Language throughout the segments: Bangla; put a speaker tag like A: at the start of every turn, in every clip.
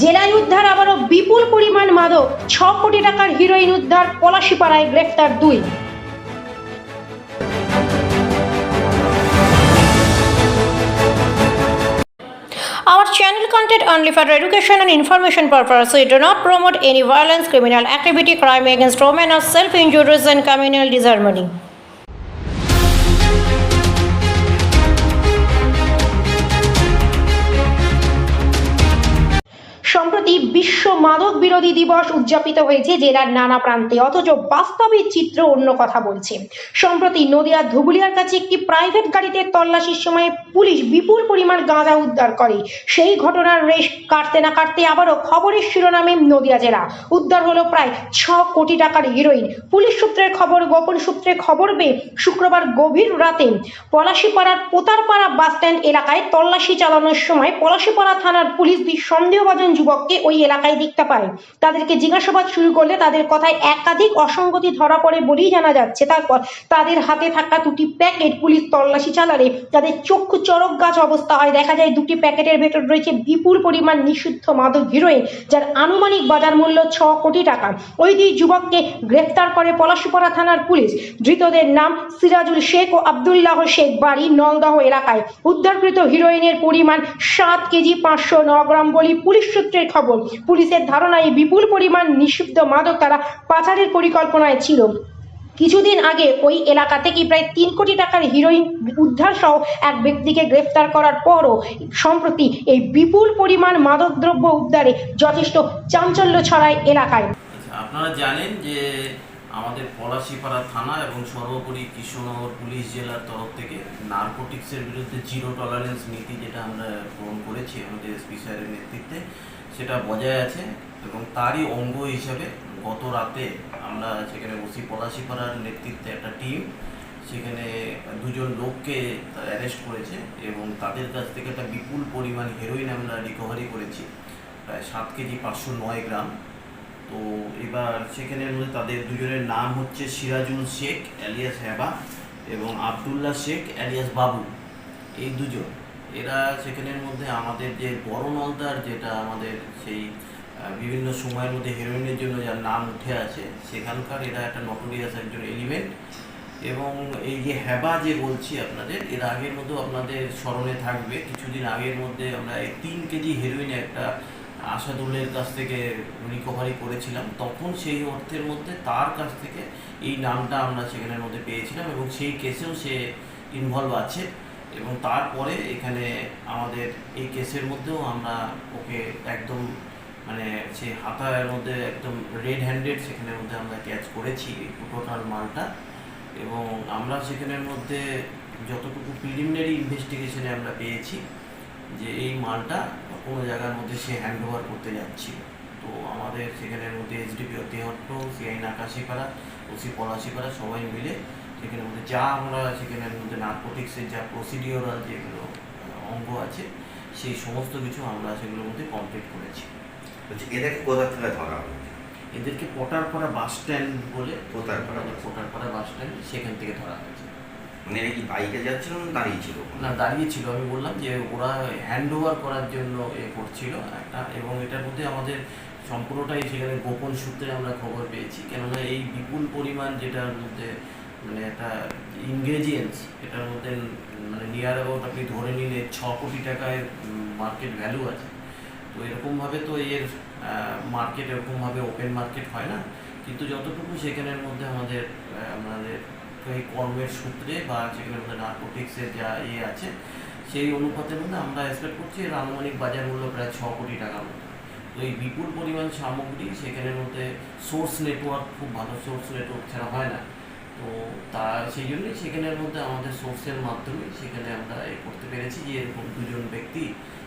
A: জেলায় উদ্ধার আবারও বিপুল পরিমাণ মাদক ছ কোটি টাকার হিরোইন উদ্ধার পলাশিপাড়ায় গ্রেফতার দুই Our channel content only for education and information purpose. We do not promote any violence, criminal activity, crime against women, or self-injuries and communal disharmony. সম্প্রতি বিশ্ব মাদক বিরোধী দিবস উদযাপিত হয়েছে জেলার নানা প্রান্তে। অথচ বাস্তবিক চিত্র অন্য কথা বলছে। সম্প্রতি নদিয়ার ধুবুলিয়ার কাছে একটি প্রাইভেট গাড়িতে তল্লাশির সময় পুলিশ বিপুল পরিমাণ গাঁজা উদ্ধার করে। সেই ঘটনার রেশ কাটতে না কাটতে আবারও খবরের শিরোনামে নদিয়া জেলা। উদ্ধার হলো প্রায় ছ কোটি টাকার হিরোইন পুলিশ সূত্রের খবর, গোপন সূত্রে খবর পেয়ে শুক্রবার গভীর রাতে পলাশিপাড়ার পোতারপাড়া বাসস্ট্যান্ড এলাকায় তল্লাশি চালানোর সময় পলাশিপাড়া থানার পুলিশ দুই সন্দেহভাজন যুবককে ওই এলাকায় দেখতে পায়। তাদেরকে জিজ্ঞাসাবাদ শুরু করলে তাদের কথায় একাধিক অসঙ্গতি ধরা পড়ে বলেই জানা যাচ্ছে। তারপর তাদের হাতে থাকা দুটি প্যাকেট পুলিশ তল্লাশি চালালে তাদের চক্ষু চরক গাছ অবস্থা হয়, দেখা যায় দুটি প্যাকেটের ভেতর রয়েছে বিপুল পরিমাণ নিষিদ্ধ মাদক হিরোইন, যার আনুমানিক বাজার মূল্য ছ কোটি টাকা। ওই দুই যুবককে গ্রেফতার করে পলাশিপাড়া থানার পুলিশ। ধৃতদের নাম সিরাজুল শেখ ও আবদুল্লাহ শেখ, বাড়ি নলদহ এলাকায়। উদ্ধারকৃত হিরোইনের পরিমাণ সাত কেজি পাঁচশো ন গ্রাম বলি পুলিশ সূত্রের খবর। পুলিশের ধারণা এই বিপুল পরিমাণ নিষিদ্ধ মাদক তারা পাচারের পরিকল্পনায় ছিল। কিছুদিন আগে ওই এলাকা থেকে প্রায় তিন কোটি টাকার হিরোইন উদ্ধার সহ এক ব্যক্তিকে গ্রেফতার করার পরও সম্প্রতি এই বিপুল পরিমাণ মাদকদ্রব্য উদ্ধারে যথেষ্ট চাঞ্চল্য ছড়ায় এলাকায়।
B: আচ্ছা আপনারা জানেন যে আমাদের পলাশিপাড়া থানা এবং সর্বোপরি কৃষ্ণনগর পুলিশ জেলার তরফ থেকে নার্কোটিক্সের বিরুদ্ধে জিরো টলারেন্স নীতি যেটা আমরা গ্রহণ করেছি আমাদের এসপি স্যারের নেতৃত্বে, সেটা বজায় আছে এবং তারই অঙ্গ হিসাবে গত রাতে আমরা সেখানে ওসি পলাশিপাড়ার নেতৃত্বে একটা টিম, সেখানে দুজন লোককে অ্যারেস্ট করেছে এবং তাদের কাছ থেকে একটা বিপুল পরিমাণ হেরোইন আমরা রিকভারি করেছি, প্রায় সাত কেজি পাঁচশো নয় গ্রাম। তো এবার সেখানে মধ্যে তাদের দুজনের নাম হচ্ছে সিরাজুল শেখ অ্যালিয়াস হেবা এবং আবদুল্লাহ শেখ অ্যালিয়াস বাবু, এই দুজন। এরা সেখানের মধ্যে আমাদের যে বড় নলদার যেটা আমাদের সেই বিভিন্ন সময়ের মধ্যে হেরোইনের জন্য যার নাম উঠে আছে সেখানকার এরা একটা নটোরিয়াস একজন এলিমেন্ট এবং এই যে হ্যাবা যে বলছি আপনাদের, এর আগের মধ্যেও আপনাদের স্মরণে থাকবে, কিছুদিন আগের মধ্যে আমরা এই তিন কেজি হেরোইন একটা আসাদুলের কাছ থেকে রিকভারি করেছিলাম, তখন সেই অর্থের মধ্যে তার কাছ থেকে এই নামটা আমরা সেখানের মধ্যে পেয়েছিলাম এবং সেই কেসেও সে ইনভলভ আছে এবং তারপরে এখানে আমাদের এই কেসের মধ্যেও আমরা ওকে একদম মানে সেই হাতার মধ্যে একদম রেড হ্যান্ডেড সেখানের মধ্যে আমরা ক্যাচ করেছি টোটাল মালটা এবং আমরা সেখানের মধ্যে যতটুকু প্রিলিমিনারি ইনভেস্টিগেশনে আমরা পেয়েছি যে এই মালটা কোনো জায়গার মধ্যে সে হ্যান্ড ওভার করতে যাচ্ছিল। তো আমাদের সেখানের মধ্যে এসডিপি অতিহট্ট সিআই নাকাশিপাড়া ওসি পলাশিপাড়া সবাই মিলে সেখানের মধ্যে যা আমরা সেখানের মধ্যে নার্কোটিক্সের যা প্রসিডিওরাল যেগুলো অঙ্গ আছে সেই সমস্ত কিছু আমরা সেগুলোর মধ্যে কমপ্লিট করেছি।
C: বলছি এদেরকে কোথা থেকে ধরা হবে
B: এদেরকে পটারপাড়া বাস স্ট্যান্ড বলে
C: পোতারপাড়া
B: আমাদের পটারপাড়া বাস স্ট্যান্ড সেখান থেকে ধরা হয়েছে।
C: মানে এরা কি বাইকে যাচ্ছিল না দাঁড়িয়ে ছিল
B: না দাঁড়িয়ে ছিল আমি বললাম যে ওরা হ্যান্ড ওভার করার জন্য এ করছিল একটা, এবং এটার মধ্যে আমাদের সম্পূর্ণটাই সেখানে গোপন সূত্রে আমরা খবর পেয়েছি। কেননা এই বিপুল পরিমাণ যেটার মধ্যে মানে একটা ইনগ্রেডিয়েন্টস এটার মধ্যে মানে নিয়ার অ্যাবাউট আপনি ধরে নিলে ছ কোটি টাকায় মার্কেট ভ্যালু আছে। তো এরকমভাবে তো এর মার্কেট এরকমভাবে ওপেন মার্কেট হয় না। কিন্তু যতটুকু সেখানের মধ্যে আমাদের আমাদের কর্মের সূত্রে বা মধ্যে নার্কোটিক্সের যা ইয়ে আছে, সেই অনুপাতের মধ্যে আমরা এক্সপেক্ট করছি এর আনুমানিক বাজার মূল্য প্রায় ছ কোটি টাকার মতো। তো এই বিপুল পরিমাণ সামগ্রী সেখানের মধ্যে সোর্স নেটওয়ার্ক খুব ভালো সোর্স নেটওয়ার্ক ছাড়া হয় না। তো তা, সেই জন্যই সেখানের মধ্যে আমাদের সোর্সের মাধ্যমে সেখানে আমরা এ করতে পেরেছি যে এরকম দুজন ব্যক্তি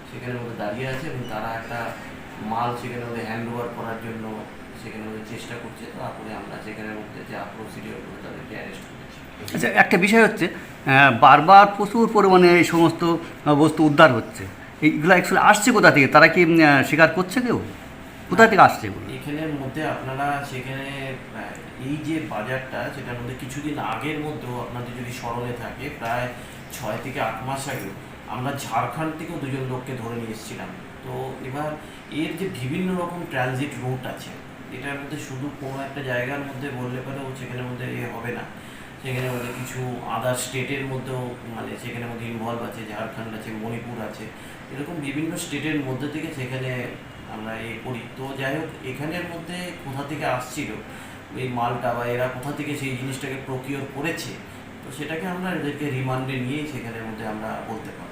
B: সেখানের মধ্যে দাঁড়িয়ে আছে এবং তারা একটা মাল সেখানে মধ্যে হ্যান্ড ওভার করার জন্য মধ্যে চেষ্টা করছে তারপরে আমরা সেখানের মধ্যে যা প্রসিডিওরগুলো তাদেরকে অ্যারেস্ট করেছি।
D: আচ্ছা একটা বিষয় হচ্ছে বারবার প্রচুর পরিমাণে এই সমস্ত বস্তু উদ্ধার হচ্ছে। এইগুলো অ্যাকচুয়ালি আসছে কোথা থেকে? তারা কি স্বীকার করছে কেউ? কোথা থেকে আসছে এগুলো?
B: এখানের মধ্যে আপনারা সেখানে এই যে বাজারটা সেটার মধ্যে কিছুদিন আগের মধ্যেও আপনাদের যদি স্মরণে থাকে প্রায় ছয় থেকে আট মাস আগে আমরা ঝাড়খণ্ড থেকেও দুজন লোককে ধরে নিয়ে এসেছিলাম। তো এবার এর যে বিভিন্ন রকম ট্রানজিট রুট আছে এটার মধ্যে শুধু কোনো একটা জায়গার মধ্যে বললে পরেও সেখানের মধ্যে এ হবে না। সেখানে মধ্যে কিছু আদার স্টেটের মধ্যেও মানে সেখানের মধ্যে ইনভলভ আছে, ঝাড়খণ্ড আছে, মণিপুর আছে। এরকম বিভিন্ন স্টেটের মধ্যে থেকে সেখানে আমরা এ করি। তো যাই হোক, এখানের মধ্যে কোথা থেকে আসছিল, এই মালটা বা এরা কোথা থেকে সেই জিনিসটাকে প্রকিওর করেছে, তো সেটাকে আমরা এদেরকে রিমান্ডে নিয়েই সেখানের মধ্যে আমরা বলতে পারব।